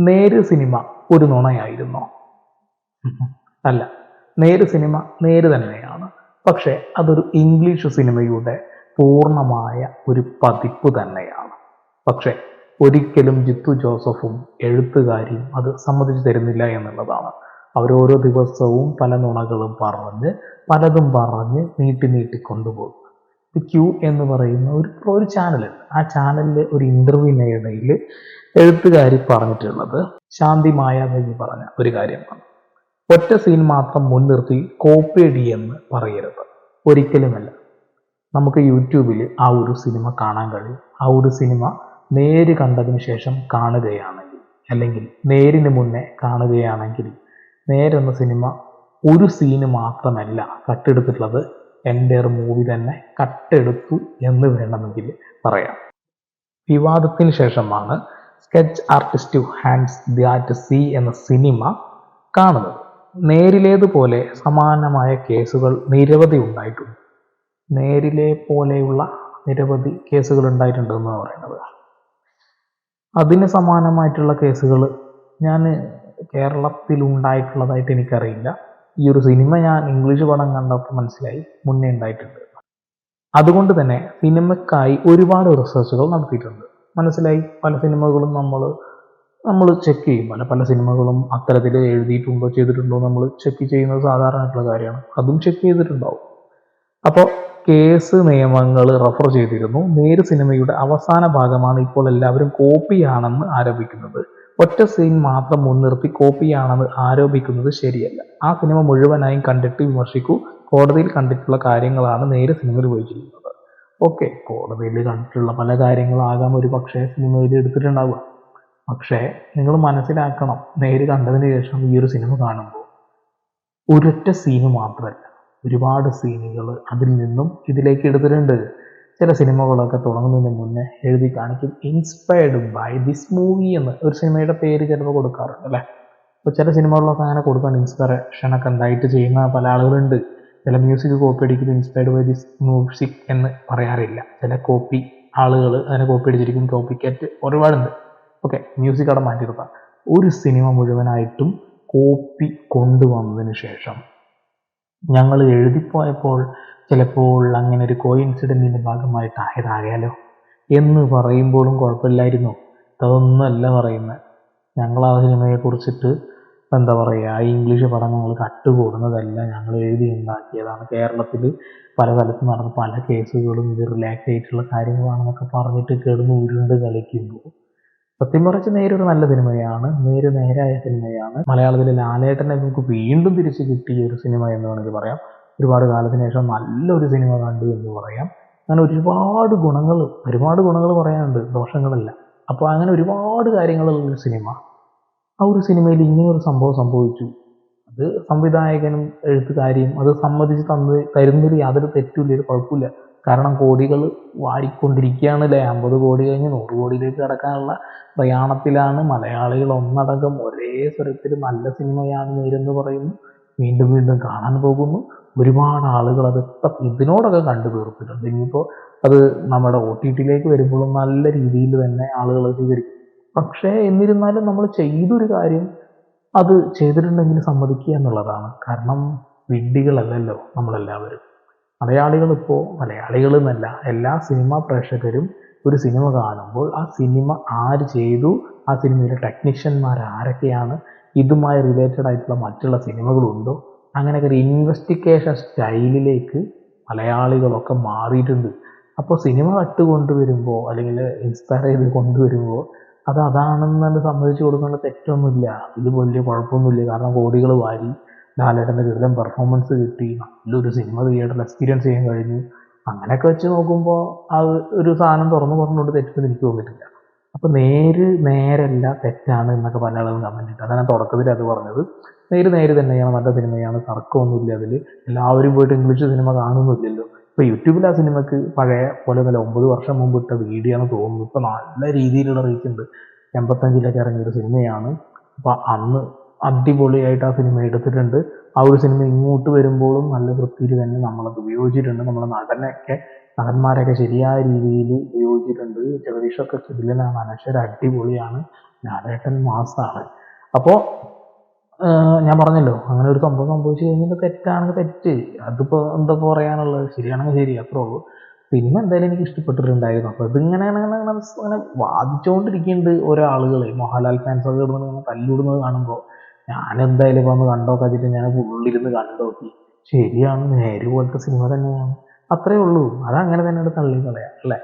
നേര് സിനിമ ഒരു നുണയായിരുന്നോ. അല്ല നേര് സിനിമ നേര് തന്നെയാണ്. പക്ഷേ അതൊരു ഇംഗ്ലീഷ് സിനിമയുടെ പൂർണമായ ഒരു പതിപ്പ് തന്നെയാണ്. പക്ഷേ ഒരിക്കലും ജിത്തു ജോസഫും എഴുത്തുകാരിയും അത് സമ്മതിച്ചു തരുന്നില്ല എന്നുള്ളതാണ്. അവരോരോ ദിവസവും പല നുണകളും പറഞ്ഞ് പലതും പറഞ്ഞ് നീട്ടി നീട്ടി കൊണ്ടുപോകും. ക്യൂ എന്ന് പറയുന്ന ഒരു ഒരു ചാനലുണ്ട് ആ ചാനലിലെ ഒരു ഇന്റർവ്യൂവിനിടയിൽ എഴുത്തുകാരി പറഞ്ഞിട്ടുള്ളത് ശാന്തി എന്ന് പറഞ്ഞ ഒരു കാര്യമാണ്. ഒറ്റ സീൻ മാത്രം മുൻനിർത്തി കോപ്പേഡി എന്ന് പറയരുത്. ഒരിക്കലുമല്ല. നമുക്ക് യൂട്യൂബിൽ ആ ഒരു സിനിമ കാണാൻ കഴിയും. ആ ഒരു സിനിമ നേര് കണ്ടതിന് ശേഷം കാണുകയാണെങ്കിൽ അല്ലെങ്കിൽ നേരിന് മുന്നേ കാണുകയാണെങ്കിൽ നേരെന്ന സിനിമ ഒരു സീന് മാത്രമല്ല കട്ടെടുത്തിട്ടുള്ളത് എന്റെ മൂവി തന്നെ കട്ടെടുത്തു എന്ന് വേണമെങ്കിൽ പറയാം. വിവാദത്തിന് ശേഷമാണ് sketch artist hands the art C എന്ന സിനിമ കാണുന്നത്. നേരിലേതുപോലെ സമാനമായ കേസുകൾ നിരവധി ഉണ്ടായിട്ടുണ്ട്. നേരിലെ പോലെയുള്ള നിരവധി കേസുകൾ ഉണ്ടായിട്ടുണ്ട് എന്ന് പറയുന്നത് അതിന് സമാനമായിട്ടുള്ള കേസുകൾ ഞാൻ കേരളത്തിൽ ഉണ്ടായിട്ടുള്ളതായിട്ട് എനിക്കറിയില്ല. ഈ ഒരു സിനിമ ഞാൻ ഇംഗ്ലീഷ് പടം കണ്ടപ്പോൾ മനസ്സിലായി മുന്നേ ഉണ്ടായിട്ടുണ്ട്. അതുകൊണ്ട് തന്നെ സിനിമക്കായി ഒരുപാട് റിസർച്ചുകൾ നടത്തിയിട്ടുണ്ട്. മനസ്സിലായി? പല സിനിമകളും നമ്മൾ നമ്മൾ ചെക്ക് ചെയ്യും. പല പല സിനിമകളും അത്തരത്തിൽ എഴുതിയിട്ടുണ്ടോ ചെയ്തിട്ടുണ്ടോ നമ്മൾ ചെക്ക് ചെയ്യുന്നത് സാധാരണയായിട്ടുള്ള കാര്യമാണ്. അതും ചെക്ക് ചെയ്തിട്ടുണ്ടാവും. അപ്പോൾ കേസ് നിയമങ്ങൾ റെഫർ ചെയ്തിരുന്നു. നേര് സിനിമയുടെ അവസാന ഭാഗമാണ് ഇപ്പോൾ എല്ലാവരും കോപ്പിയാണെന്ന് ആരോപിക്കുന്നത് ഒറ്റ സീൻ മാത്രം മുൻനിർത്തി കോപ്പിയാണെന്ന് ആരോപിക്കുന്നത് ശരിയല്ല. ആ സിനിമ മുഴുവനായും കണ്ടിട്ട് വിമർശിക്കൂ. കോടതിയിൽ കണ്ടിട്ടുള്ള കാര്യങ്ങളാണ് നേരെ സിനിമയിൽ ഉപയോഗിച്ചിരിക്കുന്നത് ഓക്കെ കോടതിയിൽ കണ്ടിട്ടുള്ള പല കാര്യങ്ങളാകാം ഒരു പക്ഷേ സിനിമയിൽ എടുത്തിട്ടുണ്ടാവുക. പക്ഷേ നിങ്ങൾ മനസ്സിലാക്കണം നേര് കണ്ടതിന് ശേഷം ഈ ഒരു സിനിമ കാണുമ്പോൾ ഒരൊറ്റ സീന് മാത്രമല്ല ഒരുപാട് സീനുകൾ അതിൽ നിന്നും ഇതിലേക്ക് എടുത്തിട്ടുണ്ട്. ചില സിനിമകളൊക്കെ തുടങ്ങുന്നതിന് മുന്നേ എഴുതി കാണിക്കും. ഇൻസ്പയർഡ് ബൈ ദിസ് മൂവി എന്ന് ഒരു സിനിമയുടെ പേര് ചിലപ്പോൾ കൊടുക്കാറുണ്ട് അല്ലേ? അപ്പോൾ ചില സിനിമകളിലൊക്കെ അങ്ങനെ കൊടുക്കാൻ ഇൻസ്പിറേഷൻ ഒക്കെ ഉണ്ടായിട്ട് ചെയ്യുന്ന പല ആളുകളുണ്ട്. ചില മ്യൂസിക് കോപ്പി അടിക്കുന്നത് ഇൻസ്പയർഡ് ബൈ ദിസ് മ്യൂസിക് എന്ന് പറയാറില്ല. ചില കോപ്പി ആളുകൾ അതിനെ കോപ്പി അടിച്ചിരിക്കും കോപ്പി കാറ്റ് ഒരുപാടുണ്ട്. ഓക്കെ മ്യൂസിക് അവിടെ മാറ്റി നിർത്താം ഒരു സിനിമ മുഴുവനായിട്ടും കോപ്പി കൊണ്ടുവന്നതിന് ശേഷം ഞങ്ങൾ എഴുതിപ്പോയപ്പോൾ ചിലപ്പോൾ അങ്ങനെ ഒരു കോ ഇൻസിഡന്റിന്റെ ഭാഗമായിട്ടായതായാലോ എന്ന് പറയുമ്പോഴും കുഴപ്പമില്ലായിരുന്നു. അതൊന്നുമല്ല പറയുന്നത് ഞങ്ങൾ ആ സിനിമയെ കുറിച്ചിട്ട് എന്താ പറയുക ഇംഗ്ലീഷ് പഠനങ്ങൾ കട്ടുകൂടുന്നതല്ല ഞങ്ങൾ എഴുതി ഉണ്ടാക്കിയതാണ്. കേരളത്തിൽ പല സ്ഥലത്ത് നടന്ന പല കേസുകളും ഇത് റിലാക്സ് ആയിട്ടുള്ള കാര്യങ്ങളാണെന്നൊക്കെ പറഞ്ഞിട്ട് കിടന്ന് ഉരുണ്ട് കളിക്കുമ്പോൾ സത്യം പറഞ്ഞ നേരൊരു നല്ല സിനിമയാണ്. നേര് നേരായ സിനിമയാണ്. മലയാളത്തിലെ ലാലേട്ടനെ നമുക്ക് വീണ്ടും തിരിച്ചു കിട്ടിയ ഒരു സിനിമ എന്ന് വേണമെങ്കിൽ പറയാം. ഒരുപാട് കാലത്തിന് ശേഷം നല്ലൊരു സിനിമ കണ്ടു എന്ന് പറയാം. അങ്ങനെ ഒരുപാട് ഗുണങ്ങൾ ഒരുപാട് ഗുണങ്ങൾ പറയാനുണ്ട്. ദോഷങ്ങളല്ല. അപ്പോൾ അങ്ങനെ ഒരുപാട് കാര്യങ്ങളുള്ള ഒരു സിനിമ. ആ ഒരു സിനിമയിൽ ഇങ്ങനെ ഒരു സംഭവം സംഭവിച്ചു. അത് സംവിധായകനും എഴുത്തുകാരിയും അത് സമ്മതിച്ച് തന്ന് തരുന്നതിൽ യാതൊരു തെറ്റുമില്ല ഒരു കുഴപ്പമില്ല കാരണം കോടികൾ വാരിക്കൊണ്ടിരിക്കുകയാണല്ലേ അമ്പത് കോടി കഴിഞ്ഞ് നൂറ് കോടിയിലേക്ക് കടക്കാനുള്ള പ്രയാണത്തിലാണ് മലയാളികൾ ഒന്നടങ്കം ഒരേ സ്വരത്തിൽ നല്ല സിനിമയാണ് നേരെന്ന് പറയുന്നു. വീണ്ടും വീണ്ടും കാണാൻ പോകുന്നു. ഒരുപാട് ആളുകൾ അത് ഇതിനോടൊക്കെ കണ്ടു തീർത്തിട്ടുണ്ട് ഇനിയിപ്പോൾ അത് നമ്മുടെ ഒ ടി ടിയിലേക്ക് വരുമ്പോഴും നല്ല രീതിയിൽ തന്നെ ആളുകൾ സ്വീകരിക്കും പക്ഷേ എന്നിരുന്നാലും നമ്മൾ ചെയ്തൊരു കാര്യം അത് ചെയ്തിട്ടുണ്ടെങ്കിൽ സമ്മതിക്കുക എന്നുള്ളതാണ്. കാരണം വിഡ്ഢികളല്ലല്ലോ നമ്മളെല്ലാവരും. മലയാളികൾ ഇപ്പോൾ മലയാളികൾ എന്നല്ല എല്ലാ സിനിമ പ്രേക്ഷകരും ഒരു സിനിമ കാണുമ്പോൾ ആ സിനിമ ആര് ചെയ്തു ആ സിനിമയിലെ ടെക്നീഷ്യന്മാർ ആരൊക്കെയാണ് ഇതുമായി റിലേറ്റഡ് ആയിട്ടുള്ള മറ്റുള്ള സിനിമകളുണ്ടോ? അങ്ങനെയൊക്കെ ഒരു ഇൻവെസ്റ്റിഗേഷൻ സ്റ്റൈലിലേക്ക് മലയാളികളൊക്കെ മാറിയിട്ടുണ്ട്. അപ്പോൾ സിനിമ കട്ട് കൊണ്ടുവരുമ്പോൾ അല്ലെങ്കിൽ ഇൻസ്പയർ ചെയ്ത് കൊണ്ടുവരുമ്പോൾ അത് അതാണെന്ന് തന്നെ സമ്മതിച്ചു കൊടുക്കേണ്ട തെറ്റൊന്നുമില്ല. ഇത് വലിയ കുഴപ്പമൊന്നുമില്ല. കാരണം കോടികൾ വാരി ലാലേട്ടന്റെ കിടിലൻ പെർഫോമൻസ് കിട്ടി. നല്ലൊരു സിനിമ തിയേറ്ററിൽ എക്സ്പീരിയൻസ് ചെയ്യാൻ കഴിഞ്ഞു. അങ്ങനെയൊക്കെ വെച്ച് നോക്കുമ്പോൾ അത് ഒരു സാധനം തുറന്നു പറഞ്ഞുകൊണ്ട് തെറ്റെന്ന് എനിക്ക് തോന്നിയിട്ടില്ല. അപ്പോൾ നേര് നേരല്ല തെറ്റാണ് എന്നൊക്കെ പല ആളുകളും കമന്റ് ഇട്ടു. അതാണ് തുടക്കത്തിൽ അത് പറഞ്ഞത്. നേര് നേര് തന്നെയാണ് നല്ല സിനിമയാണ് തർക്കമൊന്നുമില്ല അതിൽ എല്ലാവരും പോയിട്ട് ഇംഗ്ലീഷ് സിനിമ കാണുന്നില്ലല്ലോ ഇപ്പോൾ യൂട്യൂബിൽ ആ സിനിമക്ക് പഴയ പോലെ നല്ല ഒമ്പത് വർഷം മുമ്പ് ഇട്ട വീഡിയോ ആണെന്ന് തോന്നുന്നു. ഇപ്പോൾ നല്ല രീതിയിലുള്ള റീച്ച് ഉണ്ട്. എൺപത്തഞ്ചിലൊക്കെ ഇറങ്ങിയൊരു സിനിമയാണ് അപ്പോൾ അന്ന് അടിപൊളിയായിട്ട് ആ സിനിമ എടുത്തിട്ടുണ്ട്. ആ ഒരു സിനിമ ഇങ്ങോട്ട് വരുമ്പോഴും നല്ല വൃത്തിയിൽ തന്നെ നമ്മളത് ഉപയോഗിച്ചിട്ടുണ്ട്. നമ്മളെ നടനൊക്കെ നടന്മാരൊക്കെ ശരിയായ രീതിയിൽ ഉപയോഗിച്ചിട്ടുണ്ട്. ജഗദീഷൊക്കെ കിടിലനാണ് അനശ്വര അടിപൊളിയാണ് ലാലേട്ടൻ മാസാണ്. അപ്പോൾ ഞാൻ പറഞ്ഞല്ലോ അങ്ങനെ ഒരു സംഭവം സംഭവിച്ചു കഴിഞ്ഞാൽ തെറ്റാണെങ്കിൽ തെറ്റ്. അതിപ്പോൾ എന്താ പറയാനുള്ളത്? ശരിയാണെങ്കിൽ ശരി അത്രേ ഉള്ളൂ. സിനിമ എന്തായാലും എനിക്ക് ഇഷ്ടപ്പെട്ടിട്ടുണ്ടായിരുന്നു. അപ്പോൾ ഇതിങ്ങനെ അങ്ങനെ വാദിച്ചുകൊണ്ടിരിക്കുന്നുണ്ട് ഓരോ ആളുകൾ മോഹൻലാൽ ഫാൻസൊക്കെ ഇടുന്നത് ഇങ്ങനെ തല്ലിടുന്നത് കാണുമ്പോൾ ഞാൻ എന്തായാലും കണ്ടോ ഒന്ന് കണ്ടോക്കെ വെച്ചിട്ട് ഞാൻ ഉള്ളിരുന്ന് കണ്ടോക്കി. ശരിയാണ് നേര് പോലത്തെ സിനിമ തന്നെയാണ്. അത്രേ ഉള്ളൂ. അതങ്ങനെ തന്നെ തള്ളി കളയാം അല്ലേ?